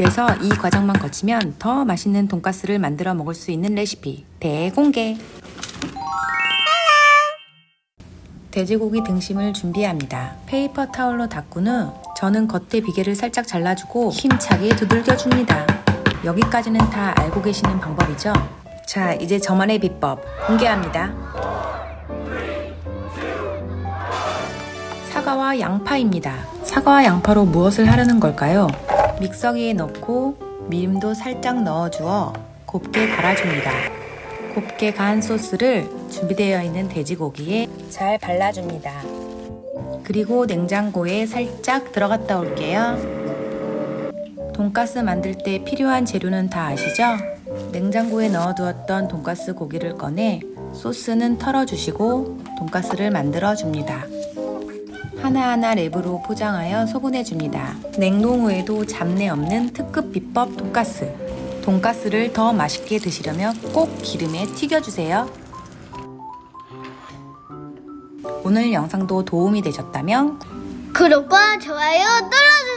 집에서 이 과정만 거치면 더 맛있는 돈가스를 만들어 먹을 수 있는 레시피 대공개. 돼지고기 등심을 준비합니다. 페이퍼 타올로 닦은 후 저는 겉에 비계를 살짝 잘라주고 힘차게 두들겨 줍니다. 여기까지는 다 알고 계시는 방법이죠? 자, 이제 저만의 비법 공개합니다. 사과와 양파입니다. 사과와 양파로 무엇을 하려는 걸까요? 믹서기에 넣고 미림도 살짝 넣어주어 곱게 갈아줍니다. 곱게 간 소스를 준비되어 있는 돼지고기에 잘 발라줍니다. 그리고 냉장고에 살짝 들어갔다 올게요. 돈가스 만들 때 필요한 재료는 다 아시죠? 냉장고에 넣어두었던 돈가스 고기를 꺼내 소스는 털어주시고 돈가스를 만들어 줍니다. 하나하나 랩으로 포장하여 소분해 줍니다. 냉동 후에도 잡내 없는 특급 비법 돈가스. 돈가스를 더 맛있게 드시려면 꼭 기름에 튀겨주세요. 오늘 영상도 도움이 되셨다면 구독과 좋아요 눌러주세요.